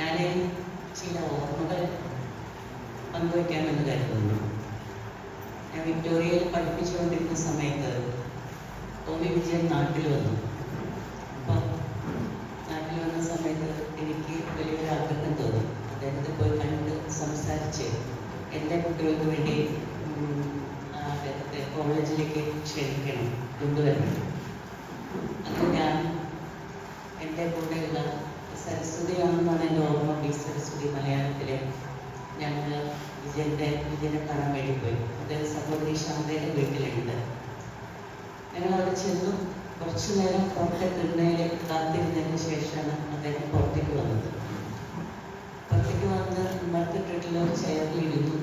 ഞാൻ ചില ഓർമ്മകൾ പങ്കുവയ്ക്കാമെന്ന് കരുതുന്നു. ഞാൻ വിക്ടോറിയയിൽ പഠിപ്പിച്ചുകൊണ്ടിരുന്ന സമയത്ത് ടോമി വിജയൻ നാട്ടിൽ വന്നു. അപ്പം നാട്ടിൽ വന്ന സമയത്ത് എനിക്ക് വലിയൊരു ആഗ്രഹം തോന്നി. അദ്ദേഹത്തെ പോയി കണ്ട് സംസാരിച്ച് എന്റെ കുട്ടികൾക്ക് വേണ്ടി അദ്ദേഹത്തെ കോളേജിലേക്ക് ക്ഷണിക്കണം കൊണ്ടുവരണം. അത് ഞാൻ എന്റെ സരസ്വതിയാണെന്നാണ് എന്റെ ഓർമ്മ ബിസിനസ് സരസ്വതി മലയാളത്തിലെ ഞങ്ങൾ വിജയന്റെ വിജയനെ കാണാൻ വേണ്ടി പോയി. അദ്ദേഹം സഹോദരി ശാന്തയുടെ വീട്ടിലുണ്ട്. ഞങ്ങൾ അവിടെ ചെന്നു. കുറച്ചു നേരം പുറത്തെ തിണ്ണയിൽ കാത്തിരുന്നതിന് ശേഷമാണ് അദ്ദേഹം പുറത്തേക്ക് വന്നത്. പുറത്തേക്ക് വന്ന് മറത്തിട്ടിട്ടുള്ള ഒരു ചെയറിൽ ഇരുന്നു.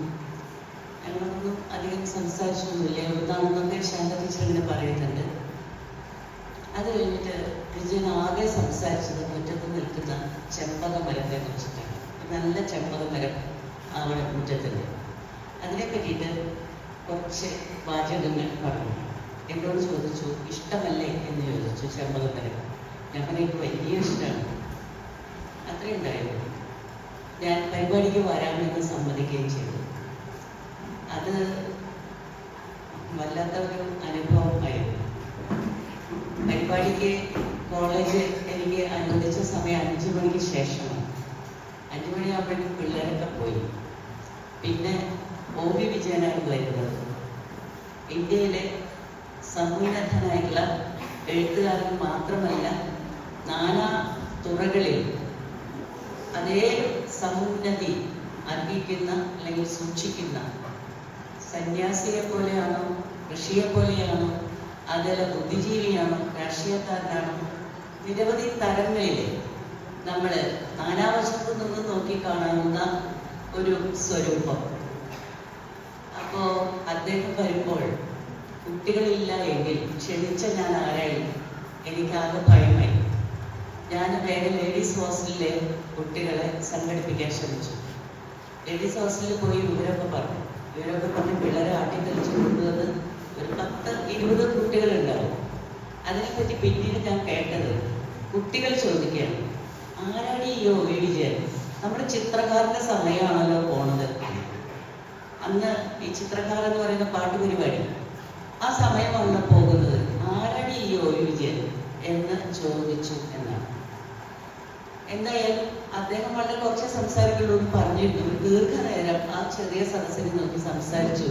ഞങ്ങളൊന്നും അധികം സംസാരിച്ചൊന്നുമില്ല. എവിടുന്നാണെന്നൊക്കെ ശാന്ത ടീച്ചർ ഇങ്ങനെ പറയുന്നുണ്ട്. അത് കഴിഞ്ഞിട്ട് വിജയൻ ആകെ സംസാരിച്ചത് മുറ്റത്ത് നിൽക്കുന്ന ചെമ്പക മരത്തെ കുറിച്ചിട്ടാണ്. നല്ല ചെമ്പക മരം അവിടെ മുറ്റത്തുണ്ട് അതിനെ പറ്റിയിട്ട് കുറച്ച് വാചകങ്ങൾ പറഞ്ഞു. എന്നോട് ചോദിച്ചു ഇഷ്ടമല്ലേ? എന്ന് ചോദിച്ചു ചെമ്പക മരം. ഞാൻ പറഞ്ഞു വലിയ ഇഷ്ടമാണ്. അത്രേ ഉണ്ടായിരുന്നു ഞാൻ പരിപാടിക്ക് വരാമെന്ന് സമ്മതിക്കുകയും ചെയ്തു. അത് വല്ലാത്ത ഒരു അനുഭവമായിരുന്നു. പരിപാടിക്ക് കോളേജ് അനുവദിച്ച സമയം അഞ്ചു മണിക്ക് ശേഷമാണ്. അഞ്ചു മണിയാകുമ്പോഴേക്കും പിള്ളേരൊക്കെ പോയി. പിന്നെ ഒ വി വിജയനാണ് വരുന്നത്. ഇന്ത്യയിലെ സമുന്നതനായിട്ടുള്ള എഴുത്തുകാരൻ മാത്രമല്ല നാനാ തുറകളിൽ അതേ സമുന്നതി അർഹിക്കുന്ന അല്ലെങ്കിൽ സൂക്ഷിക്കുന്ന സന്യാസിയെ പോലെയാണോ ഋഷിയെ പോലെയാണോ അതല്ല ബുദ്ധിജീവിയാണോ രാഷ്ട്രീയക്കാരനാണോ നിരവധി തരങ്ങളിൽ നമ്മൾ നാനാവശത്തു നിന്ന് നോക്കിക്കാണാവുന്ന ഒരു സ്വരൂപം. അപ്പോ അദ്ദേഹം വരുമ്പോൾ കുട്ടികളില്ല എങ്കിൽ ക്ഷണിച്ച ഞാൻ ആരായി? എനിക്കാകെ ഭയമായി. ഞാൻ വേറെ ലേഡീസ് ഹോസ്റ്റലിലെ കുട്ടികളെ സംഘടിപ്പിക്കാൻ ശ്രമിച്ചു. ലേഡീസ് ഹോസ്റ്റലിൽ പോയി വിവരമൊക്കെ പറഞ്ഞു. വിവരമൊക്കെ പറഞ്ഞ് പിള്ളേരെ ആട്ടിക്കളിച്ച് കൊണ്ടുവന്ന് ഒരു പത്ത് ഇരുപത് കുട്ടികളുണ്ടാവും. അതിനെപ്പറ്റി പിന്നീട് ഞാൻ കേട്ടത് കുട്ടികൾ ചോദിക്കുകയാണ് ആരാണ് ഈ യോഗി വിജയൻ? നമ്മുടെ ചിത്രകാരന്റെ സമയമാണല്ലോ പോണത്. അന്ന് ഈ ചിത്രകാരൻ എന്ന് പറയുന്ന പാട്ട് പരിപാടി. ആ സമയമാണ് പോകുന്നത് ആരാണ് ഈ യോഗി വിജയൻ? എന്ന് ചോദിച്ചു എന്നാണ്. എന്തായാലും അദ്ദേഹം വളരെ കുറച്ച് സംസാരിക്കുള്ളൂ പറഞ്ഞിരുന്നു. ദീർഘനേരം ആ ചെറിയ സദസ്സിനെ നോക്കി സംസാരിച്ചു.